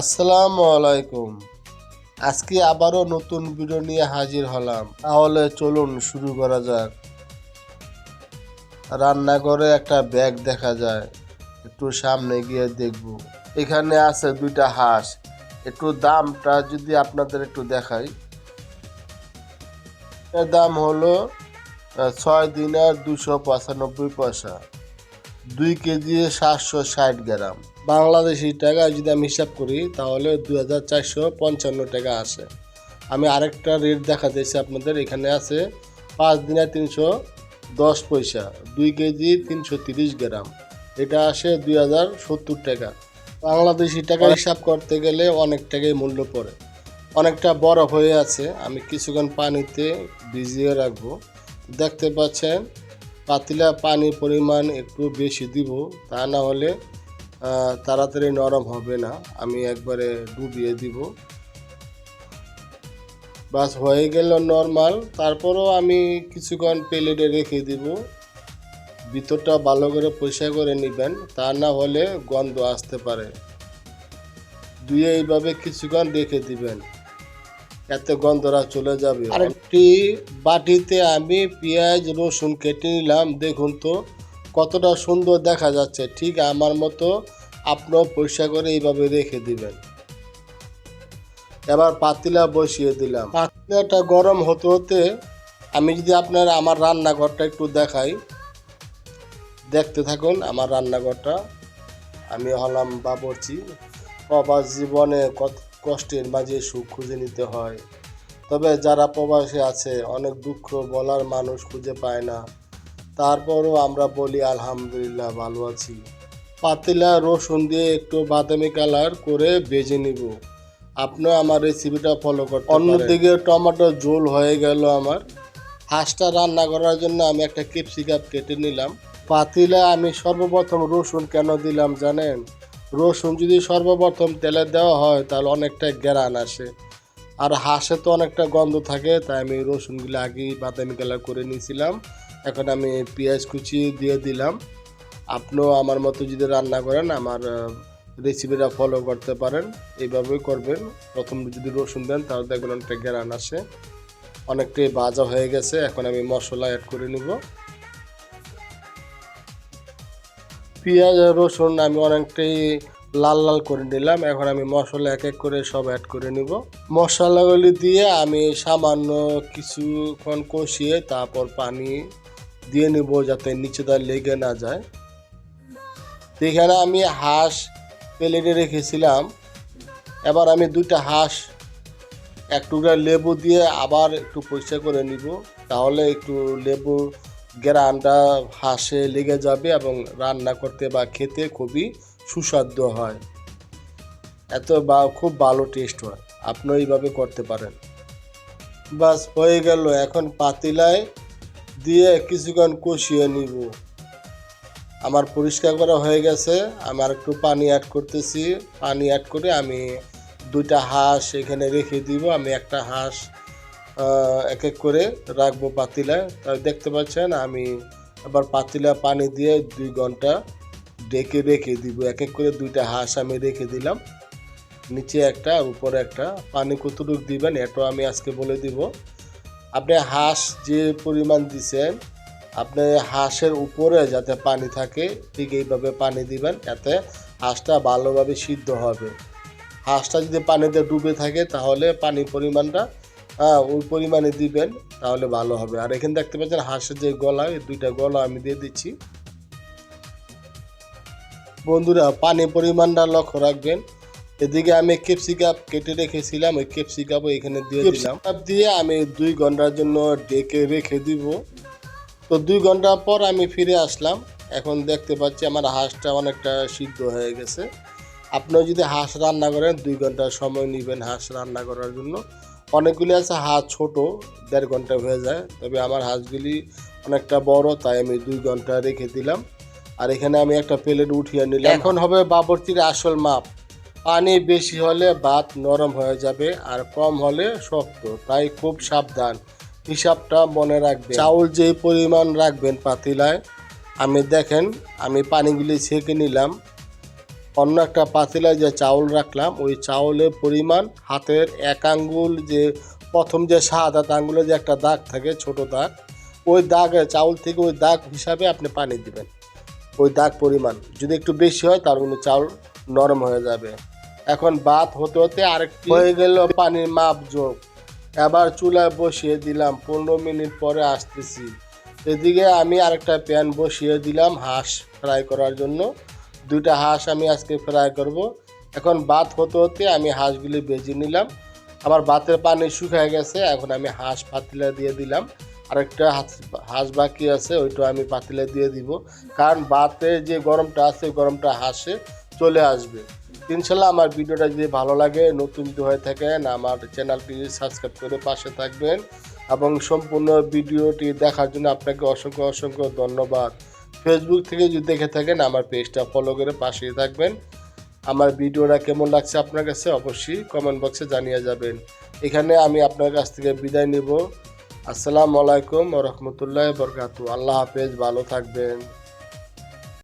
আসসালামু আলাইকুম। আজকে আবারও নতুন ভিডিও নিয়ে হাজির হলাম। তাহলে চলুন শুরু করা যাক। রান্নাঘরে একটা ব্যাগ দেখা যায়। একটু সামনে গিয়ে দেখব। এখানে আছে দুইটা হাঁস। একটু দামটা যদি আপনাদের একটু দেখাই। এর দাম হলো ছয় দিনের দুশো পঁচানব্বই পয়সা। দুই কেজি সাতশো ষাট গ্রাম। বাংলাদেশি টাকা যদি আমি হিসাব করি তাহলে দুই হাজার চারশো পঞ্চান্ন টাকা আসে আমি আরেকটা রেট দেখা দিয়েছি আপনাদের এখানে আছে পাঁচ দিনে তিনশো দশ পয়সা দুই কেজি তিনশো তিরিশ গ্রাম। এটা আসে দুই হাজার সত্তর টাকা। বাংলাদেশি টাকা হিসাব করতে গেলে অনেক টাকাই মূল্য পড়ে। অনেকটা বরফ হয়ে আছে আমি কিছুক্ষণ পানিতে ভিজিয়ে রাখব। দেখতে পাচ্ছেন পাতিলা পানির পরিমাণ একটু বেশি দিব, তা না হলে তাড়াতাড়ি নরম হবে না। আমি একবারে ডুবিয়ে দিব। বাস হয়ে গেল নর্মাল। তারপরও আমি কিছুক্ষণ প্লেটে রেখে দিব। ভিতরটা ভালো করে পরিষ্কার করে নেবেন, তা না হলে গন্ধ আসতে পারে। দুয়ে এইভাবে কিছুক্ষণ রেখে দিবেন। এতে গন্ধরা চলে যাবে। আরেকটি বাটিতে আমি পেঁয়াজ রসুন কেটে নিলাম। দেখুন তো কতটা সুন্দর দেখা যাচ্ছে। ঠিক আমার মতো আপনিও পরিষ্কার করে এইভাবে রেখে দিবেন। এবার পাতিলা বসিয়ে দিলাম। পাতিলাটা গরম হতে হতে আমি যদি আপনার আমার রান্নাঘরটা একটু দেখাই। দেখতে থাকুন আমার রান্নাঘরটা। আমি হলাম বাবরচি। প্রবাস জীবনে কত কষ্টের মাঝে সুখ খুঁজে নিতে হয়। তবে যারা প্রবাসে আছে, অনেক দুঃখ বলার মানুষ খুঁজে পায় না। তারপরও আমরা বলি, আলহামদুলিল্লাহ, ভালো আছি। পাতিলা রসুন দিয়ে একটু বাদামি কালার করে ভেজে নিব। আপনিও আমার রেসিপিটা ফলো করতে অন্যদিকে টমেটো ঝোল হয়ে গেল আমার। হাঁসটা রান্না করার জন্য আমি একটা ক্যাপসিকাম কেটে নিলাম। পাতিলা আমি সর্বপ্রথম রসুন কেন দিলাম জানেন? রসুন যদি সর্বপ্রথম তেলে দেওয়া হয়, তাহলে অনেকটা গ্যারান আসে। আর হাঁসে তো অনেকটা গন্ধ থাকে, তাই আমি রসুনগুলো আগেই বাদামি কালার করে নিয়েছিলাম। এখন আমি পেঁয়াজ কুচি দিয়ে দিলাম। আপনিও আমার মতো যদি রান্না করেন, আমার রেসিপিটা ফলো করতে পারেন। এইভাবেই করবেন। প্রথম যদি রসুন দেন, তাহলে দেখবেন অনেকটা গ্যারান আসে। অনেকটাই ভাজা হয়ে গেছে। এখন আমি মশলা অ্যাড করে নিব। পেঁয়াজ রসুন আমি অনেকটাই লাল লাল করে নিলাম। এখন আমি মশলা এক এক করে সব অ্যাড করে নিব। মশলাগুলি দিয়ে আমি সামান্য কিছুক্ষণ কষিয়ে তারপর পানি দিয়ে নিব যাতে নিচেটা লেগে না যায়। এখানে আমি হাঁস প্লেটে রেখেছিলাম। এবার আমি দুইটা হাঁস এক টুকরা লেবু দিয়ে আবার একটু পরিষ্কার করে নিব। তাহলে একটু লেবু গ্রানটা হাঁসে লেগে যাবে এবং রান্না করতে বা খেতে খুবই সুস্বাদু হয়। এত বা, খুব ভালো টেস্ট হয়। আপনিও এইভাবে করতে পারেন। বাস, হয়ে গেল। এখন পাতিলায় দিয়ে কিছুক্ষণ কষিয়ে নিব। আমার পরিষ্কার করা হয়ে গেছে। আমার একটু পানি অ্যাড করতেছি। পানি অ্যাড করে আমি দুইটা হাঁস এখানে রেখে দিব। আমি একটা হাঁস এক এক করে রাখব পাতিলায় তাই দেখতে পাচ্ছেন, আমি আবার পাতিলা পানি দিয়ে দুই ঘণ্টা ডেকে রেখে দিব। এক এক করে দুইটা হাঁস আমি রেখে দিলাম। নিচে একটা, আর উপরে একটা। পানি কতটুকু দিবেন এটাও আমি আজকে বলে দিব। আপনি হাঁস যে পরিমাণ দিছেন, আপনি হাঁসের উপরে যাতে পানি থাকে, ঠিক এইভাবে পানি দিবেন এতে হাঁসটা ভালোভাবে সিদ্ধ হবে। হাঁসটা যদি পানিতে ডুবে থাকে, তাহলে পানির পরিমাণটা হ্যাঁ ওই পরিমাণে দিবেন তাহলে ভালো হবে। আর এখানে দেখতে পাচ্ছেন হাঁসের যে গলা এই দুইটা গলা আমি দিয়ে দিচ্ছি। বন্ধুরা পানি পরিমাণটা লক্ষ্য রাখবেন। এদিকে আমি ক্যাপসিকাপ কেটে রেখেছিলাম ওই ক্যাপসিকাপও এখানে দিয়ে দিলাম। দিয়ে আমি দুই ঘণ্টার জন্য ডেকে রেখে দিব। তো দুই ঘণ্টা পর আমি ফিরে আসলাম। এখন দেখতে পাচ্ছি আমার হাঁসটা অনেকটা সিদ্ধ হয়ে গেছে। আপনিও যদি হাঁস রান্না করেন দুই ঘণ্টা সময় নেবেন হাঁস রান্না করার জন্য। অনেকগুলি আছে হাঁস ছোট দেড় ঘণ্টা হয়ে যায় তবে আমার হাঁসগুলি অনেকটা বড় তাই আমি দুই ঘণ্টা রেখে দিলাম। আর এখানে আমি একটা প্লেট উঠিয়ে নিলাম। এখন হবে বাবরচির আসল মাপ। পানি বেশি হলে ভাত নরম হয়ে যাবে আর কম হলে শক্ত তাই খুব সাবধান। হিসাবটা মনে রাখবেন। চাউল যে পরিমাণ রাখবেন পাতিলায় আমি দেখেন আমি পানিগুলি ছেঁকে নিলাম। অন্য একটা পাতিলায় যে চাউল রাখলাম ওই চাউলের পরিমাণ হাতের এক আঙ্গুল যে প্রথম যে হাত আঙ্গুলে যে একটা দাগ থাকে ছোট দাগ ওই দাগে চাউল থেকে ওই দাগ হিসাবে আপনি পানি দিবেন। ওই দাগ পরিমাণ যদি একটু বেশি হয় তার মানে চাউল নরম হয়ে যাবে। এখন ভাত হতে হতে আরেকটি হয়ে গেল। পানির মাপ যোগ। এবার চুলায় বসিয়ে দিলাম পনেরো মিনিট পরে আসতেছি। এদিকে আমি আরেকটা প্যান বসিয়ে দিলাম হাঁস ফ্রাই করার জন্য। দুইটা হাঁস আমি আজকে ফ্রাই করব। এখন ভাত হতে হতে আমি হাঁসগুলি বেজে নিলাম। আমার ভাতের পানি শুকিয়ে গেছে, এখন আমি হাঁস পাতিলা দিয়ে দিলাম। আরেকটা হাঁস হাঁস বাকি আছে ওইটা আমি পাতিলে দিয়ে দিব। কারণ বাতে যে গরমটা আছে গরমটা হাঁসে চলে আসবে। ইনশাল্লাহ আমার ভিডিওটা যদি ভালো লাগে, নতুন যদি হয়ে থাকেন আমার চ্যানেলটি সাবস্ক্রাইব করে পাশে থাকবেন। এবং সম্পূর্ণ ভিডিওটি দেখার জন্য আপনাকে অসংখ্য অসংখ্য ধন্যবাদ। ফেসবুক থেকে যদি দেখে থাকেন, আমার পেজটা ফলো করে পাশেই থাকবেন। আমার ভিডিওটা কেমন লাগছে আপনার কাছে অবশ্যই কমেন্ট বক্সে জানিয়ে যাবেন। এখানে আমি আপনার কাছ থেকে বিদায় নিব। আসসালামু আলাইকুম রহমতুল্লাহ বরকাতু আল্লাহ হাফেজ, ভালো থাকবেন।